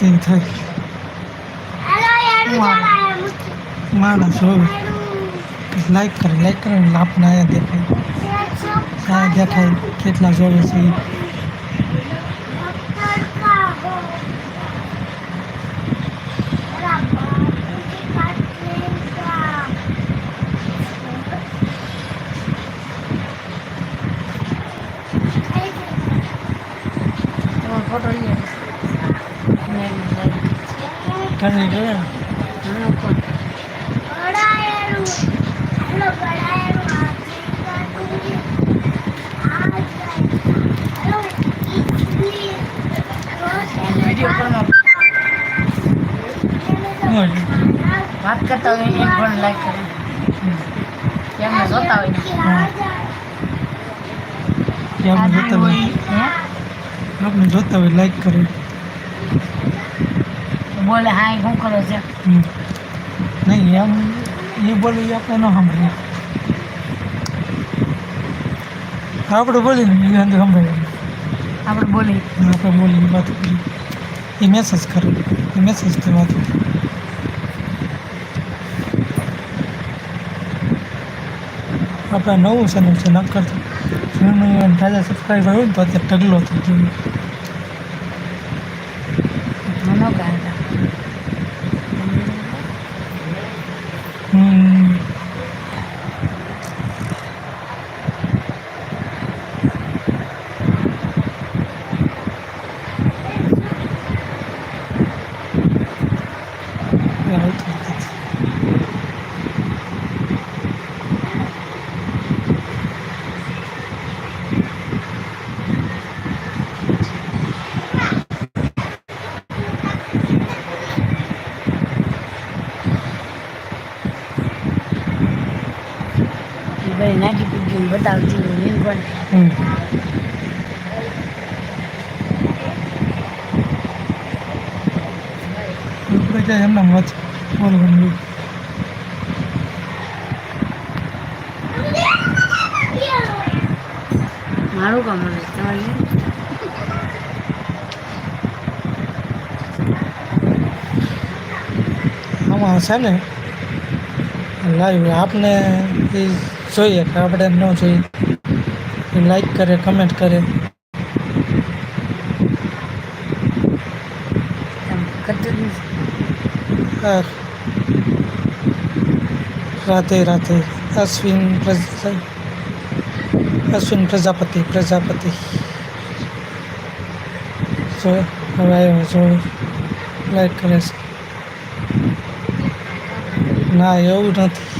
કંઈ થાય માણસ હોય લાઈક કરે લાઈક કરે આપણને આયા દેખાય આયા દેખાય કેટલા જોવે છે ઠંડી કરે વાત કરતા હોય એક પણ લાઈક કરી એમને જોતા હોય હોય આપણે જોતા હોય લાઈક કરે બોલે હા શું કરો છે નહીં એમ એ બોલે આપણે ન સાંભળીએ આપણે બોલીને બીજા અંદર સાંભળીએ આપણે બોલી આપણે બોલીને વાત કરી એ મેસેજ કરો એ મેસેજથી વાત કરી આપણા નવું ચેનલ છે નક્કર ફિલ્મ તાજા સબસ્ક્રાઈબર હોય ને તો અત્યારે ઢગલો થઈ ગયો બતાવતી હોય એવું પણ એમના મત બોલ બનવું મારું કામ તમારે આમાં છે ને લાઈવ આપને એ જોઈએ કે આપણે ન જોઈએ લાઈક કરે કમેન્ટ કરે રાતે રાતે અશ્વિન અશ્વિન પ્રજાપતિ પ્રજાપતિ જો હવે આવ્યો જો લાઈક કરે છે ના એવું નથી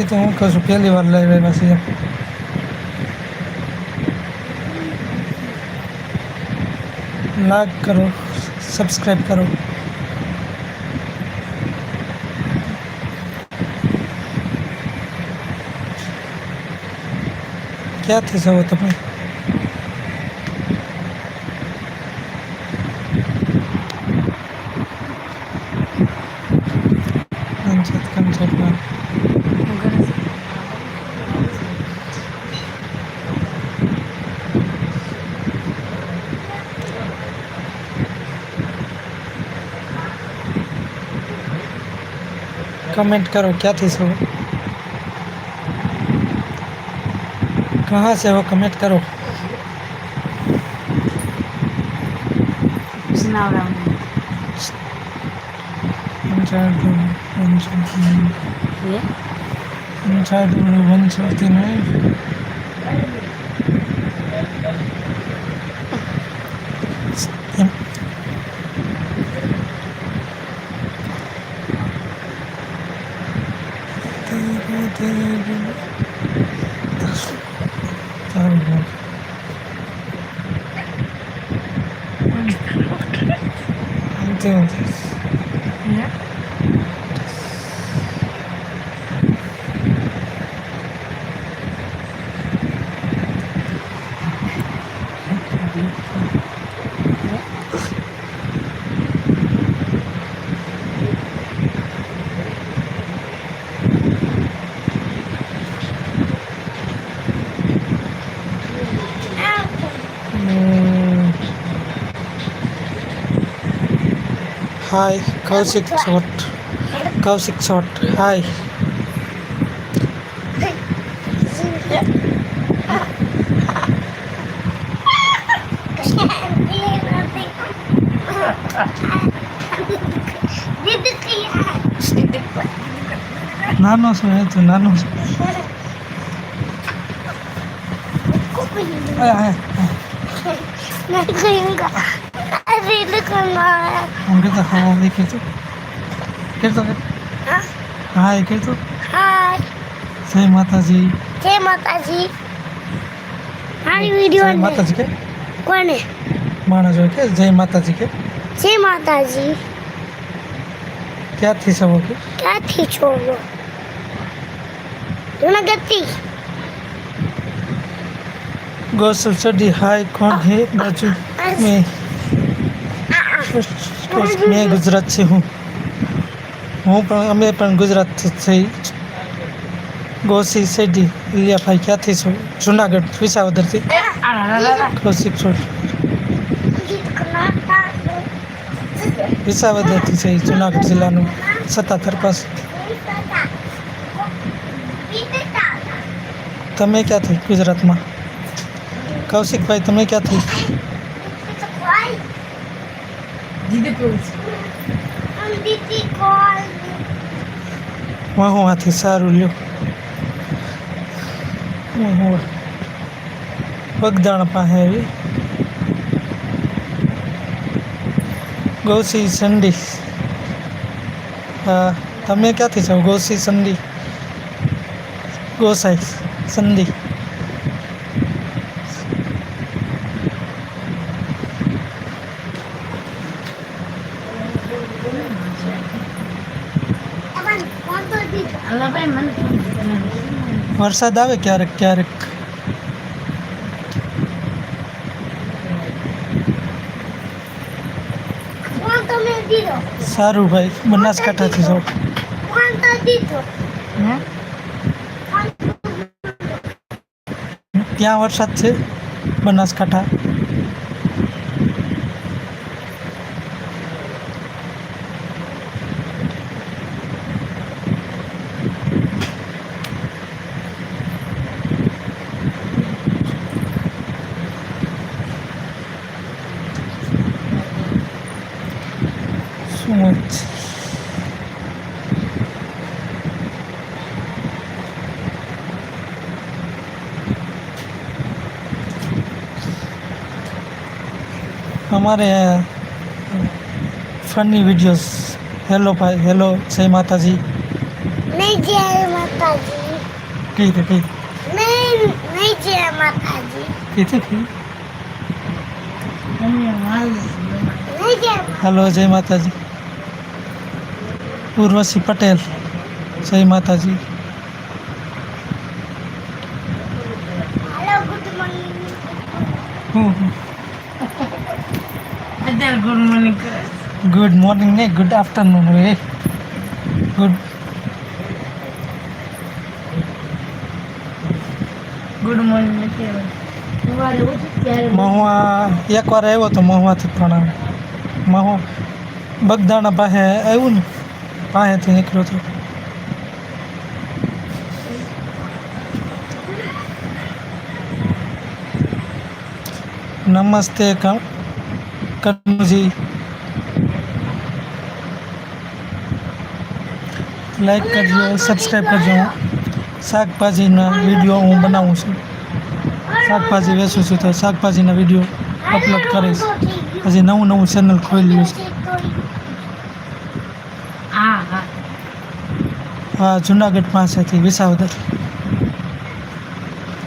બાકી તો હું કશું પહેલી વાર લઈ રહ્યા છીએ લાઈક કરો સબસ્ક્રાઈબ કરો ક્યાંથી છો તમે कमेंट करो क्या थी सो कहाँ से हो कमेंट करो one seventy nine Hi, Kausik short. Kausik short. Hi. नानो सुन है तू नानो आया है मैं कहीं का उनके तो हाँ भी खेलते खेलते हाय खेलते हाय जय माता जी जय माता जी हमारी वीडियो जय माता जी के कौन है माना जो के जय माता जी के जय माता जी क्या थी सब के क्या थी छोड़ो दोनों गति गौसल चढ़ी हाय कौन है बाजू में મેં ગુજરાત ગુજરાતથી હું હું પણ અમે પણ ગુજરાતથી થઈ ગોસી શેઠી ઇલિયાભાઈ ક્યાંથી છું જુનાગઢ વિસાવદરથી ગોસી વિસાવદરથી છે જુનાગઢ જિલ્લાનું સત્તાધર પાસે તમે ક્યાંથી ગુજરાતમાં કૌશિકભાઈ તમે ક્યાંથી દીદી હું હું આથી સારું લ્યો હું હું બગદાણ પાસે આવી ગોસી સંડી હા તમે ક્યાંથી છો ગોસી સંડી ગોસાઈ સંધી વરસાદ આવે ક્યારેક ક્યારેક સારું ભાઈ બનાસકાંઠાથી જાઓ ત્યાં વરસાદ છે બનાસકાંઠા हमारे फनी वीडियोस हेलो भाई हेलो सही माता जी नहीं जय माता जी ठीक है ठीक नहीं नहीं जय माता जी ठीक है ठीक हेलो जय माता जी उर्वशी पटेल जय माता जी hello good morning hmm, hmm. Good morning नहीं गुड आफ्टरनून रे गुड गुड मॉर्निंग एक बार आयो तो महुआ थे प्रणाम महुआ बगदाना बाहे आयो न बाहे निकलो तो नमस्ते कम कन्नू जी लाइक कर दियो सब्सक्राइब कर दियो साग भाजी ना वीडियो હું બનાવું છું સાગ પાજી ના વિડિયો ઉપલબ્ધ કરીશ પછી નવ નવ ચેનલ ખોલી લઉં છું આ હા આ ચુનાગઢ પાસેથી વિસાવ દત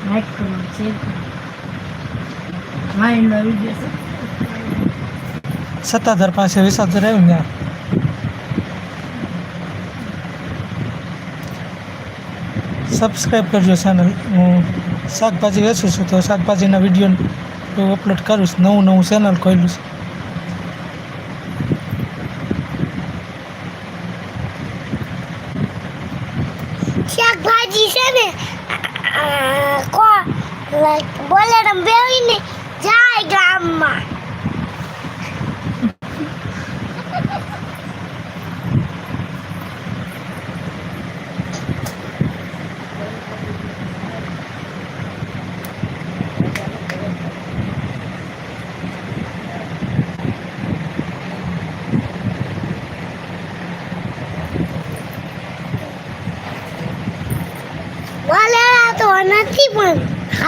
લાઈક કરો શેર કરો આઈ લવ વિડીયો સત્તાધાર પાસેથી વિસાવ દત રયો નહી સબસ્ક્રાઈબ કરજો ચેનલ હું શાકભાજી વેચું છું તો શાકભાજીના વિડીયો હું અપલોડ કરું છું નવું નવું ચેનલ ખોલ્યું છે શાકભાજી છે ને બોલે બેવીને જાય ગામમાં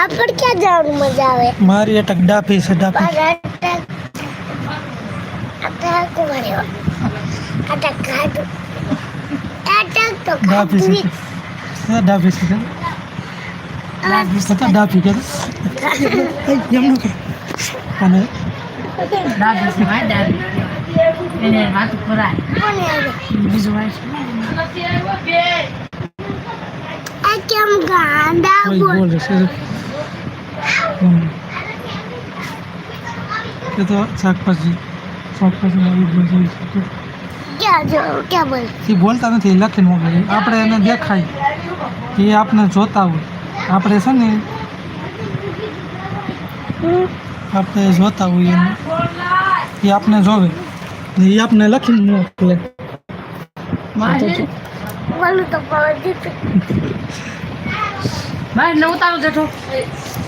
પાપડ ક્યાં જવાનું મજા આવે મારી અટક ડાપી છે ડાપી અટક માર્યો અટક ખાધો અટક તો ડાપી છે ના ડાપી છે ડાપી છે ડાપી કે એમ ન અને ડાપી છે હા ડાપી એને વાત કરાય બીજું વાત કેમ ગાંડા બોલ એ તો શાકભાજી શાકભાજી એવું જોઈ એ બોલતા નથી લખીને મોકલે આપણે એને દેખાય એ આપણે જોતા હોય આપણે છે ને આપણે જોતા હોય હોઈએ એ આપણે જોવે એ આપણે લખીને મોકલે મારે ઉતારો જેઠો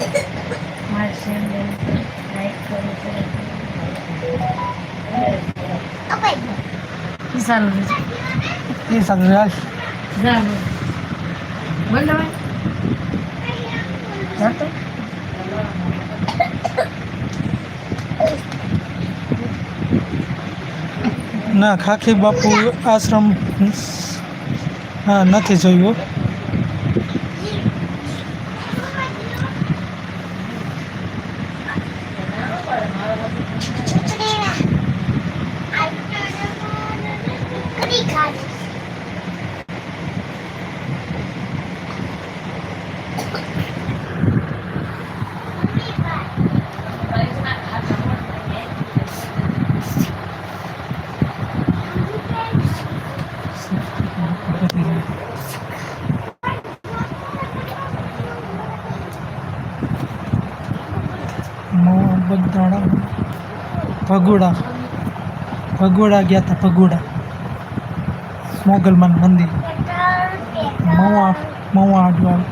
મારા ચેનલ લાઈક કરો કિસાન કિસાન રાજ જાનો બોલ તમે જાતો ના ખાખી બાપુ આશ્રમ હા નથી જોયું બગદાણા ભગોડા ભગોડા ગયા હતા ભગોડા મોગલમાન મંદિર મવા મવા અડવાળ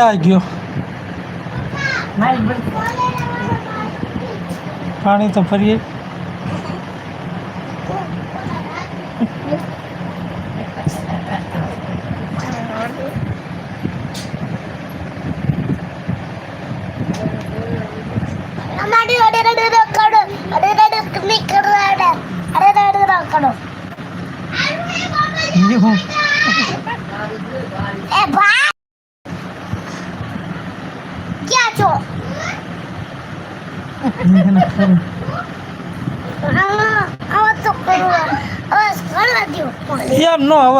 ક્યાં ગયો પાણી તો ફરીએ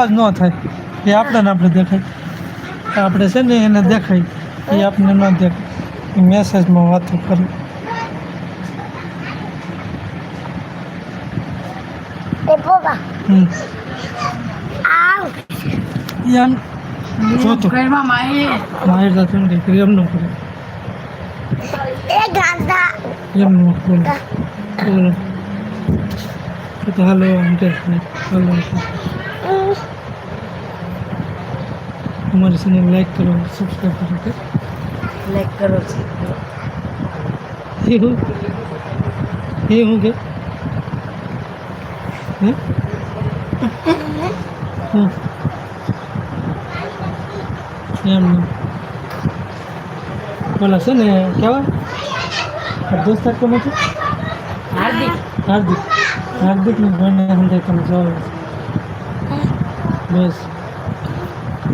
અવાજ ન થાય એ આપણને આપણે દેખાય આપણે છે ને એને દેખાય એ આપણને ન દેખાય મેસેજમાં વાતો કરી હેલો અંકલ હલો અંકલ हमारे चैनल लाइक करो सब्सक्राइब करो ओके लाइक करो ये हो ये हो गया हाँ, हाँ। बोला सुन क्या हुआ दोस्त आपको मुझे हार्दिक हार्दिक हार्दिक में बढ़ने हम देखते हैं बस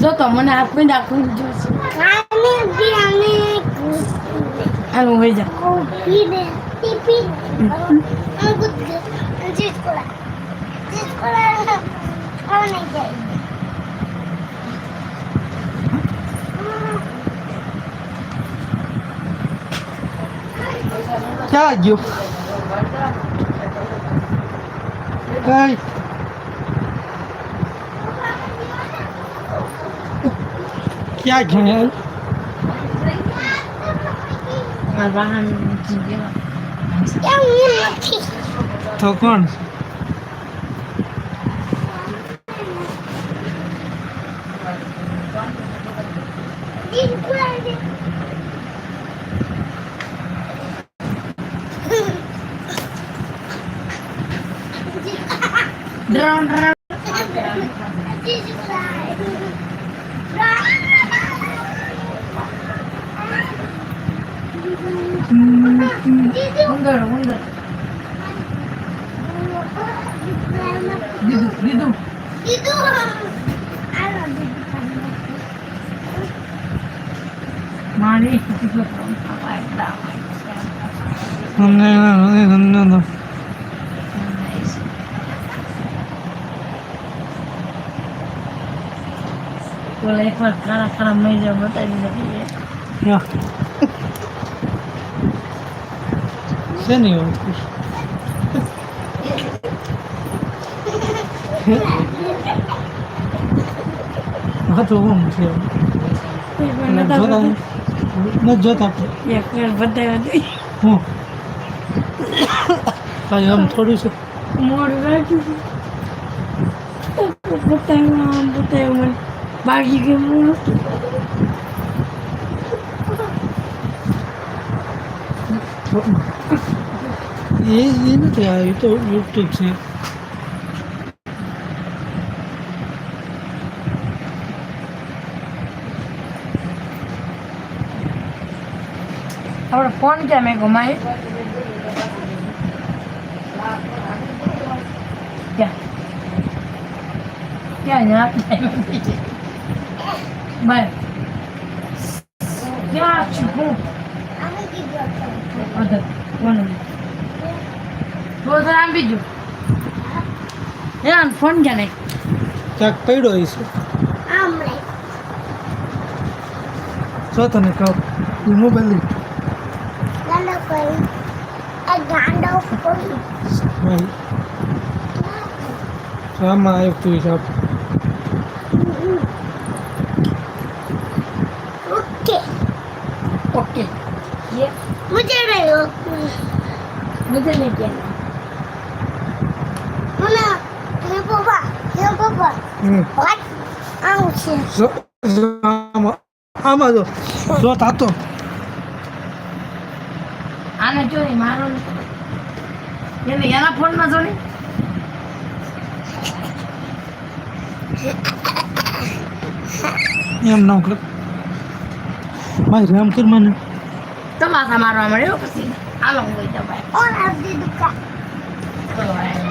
જો તમને આપી નાખું જોશે આ હું ક્યાં ગયો કઈ ક્યાં ગયા તો કોણ ઉંદર ઉંદર દીધું દીધું માણી એકવાર ખારા ખારા મજા બતાવી નથી Seni yorulmuş. હા તો હું છે ન જોતા હું કાંઈ આમ થોડું છે મોડું બાકી કે મોડું એ એ નથી આ એ તો યુટ્યુબ છે આપણે ફોન ક્યાં મેં ગુમાય ક્યાં ક્યાં ક્યાં છું હું અધર કોણ તો આમ બીજું એ આમ ફોન ક્યાં નહીં ક્યાંક પડ્યો હશે જો તને કહો તું મોબાઈલ દે આમાં આવ્યો તું સાહેબ ઓકે ઓકે મુજે રહ્યો મુજે નહીં ગયા Oh, આને જો ને મારો એને એના ફોનમાં જો એમ ના ઉકળ મારી રામ કર તમાસા મારવા મળ્યો પછી આલો હોય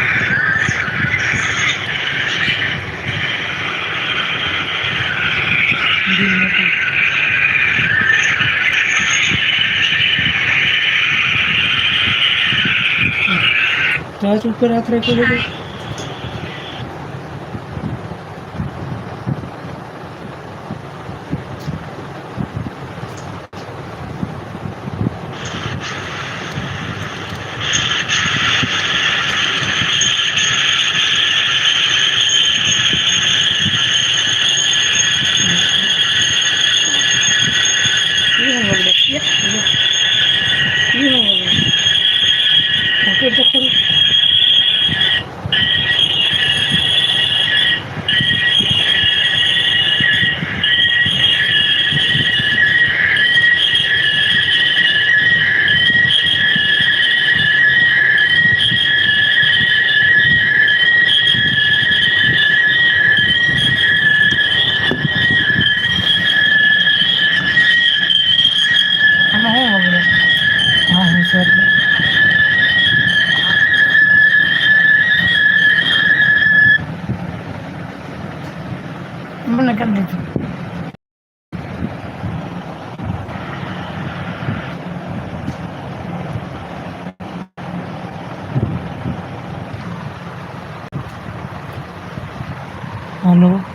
que to do.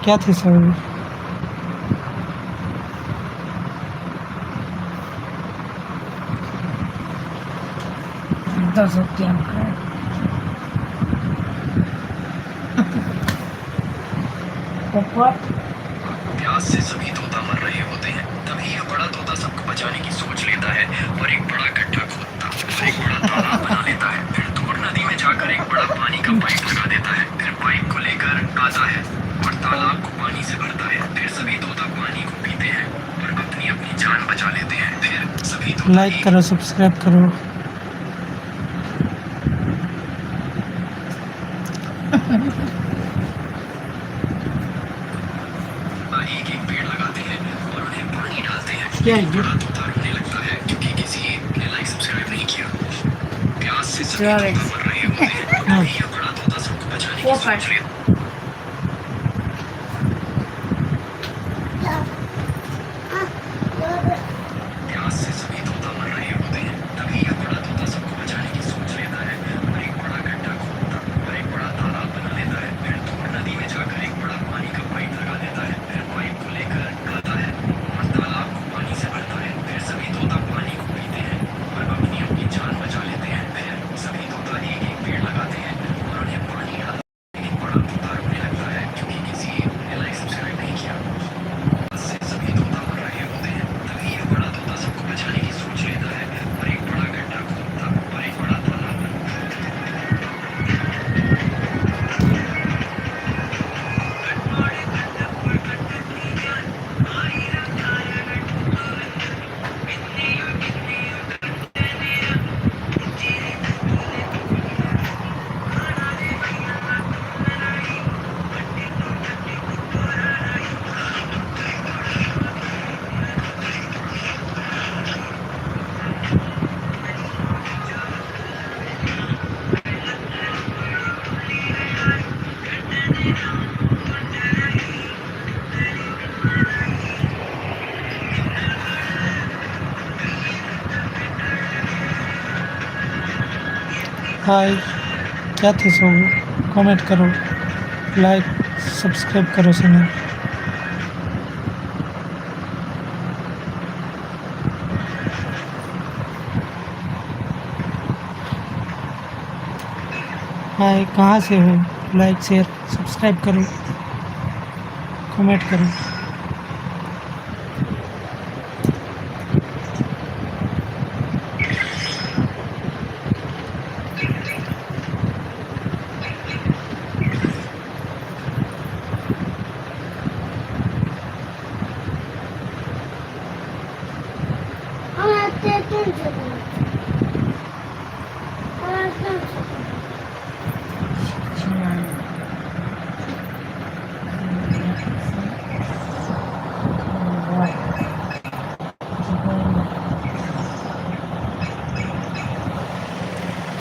क्या थे सर दस प्यास से सभी तोता मर रहे होते हैं तभी यह बड़ा तोता सबको बचाने की सोच लेता है और एक बड़ा गड्ढा खोदता है एक बड़ा तालाब बना लेता है फिर दूर नदी में जाकर एक बड़ा पानी का पाइप लगा देता है फिर पाइप को लेकर आता है और तालाब को पानी से भरता है फिर सभी तोता पानी को पीते हैं और अपनी अपनी जान बचा लेते हैं फिर सभी लाइक करो सब्सक्राइब करो एक एक पेड़ लगाते हैं और उन्हें पानी डालते हैं क्या तोता रोने लगता है क्योंकि किसी ने लाइक सब्सक्राइब नहीं किया प्यास से सभी तोता मर रहे होते हैं हाँ। बड़ा तोता सबको बचाने की सोच रहे हाय क्या थे सो कमेंट करो लाइक सब्सक्राइब करो सुनो हाय कहाँ से हो लाइक शेयर सब्सक्राइब करो कमेंट करो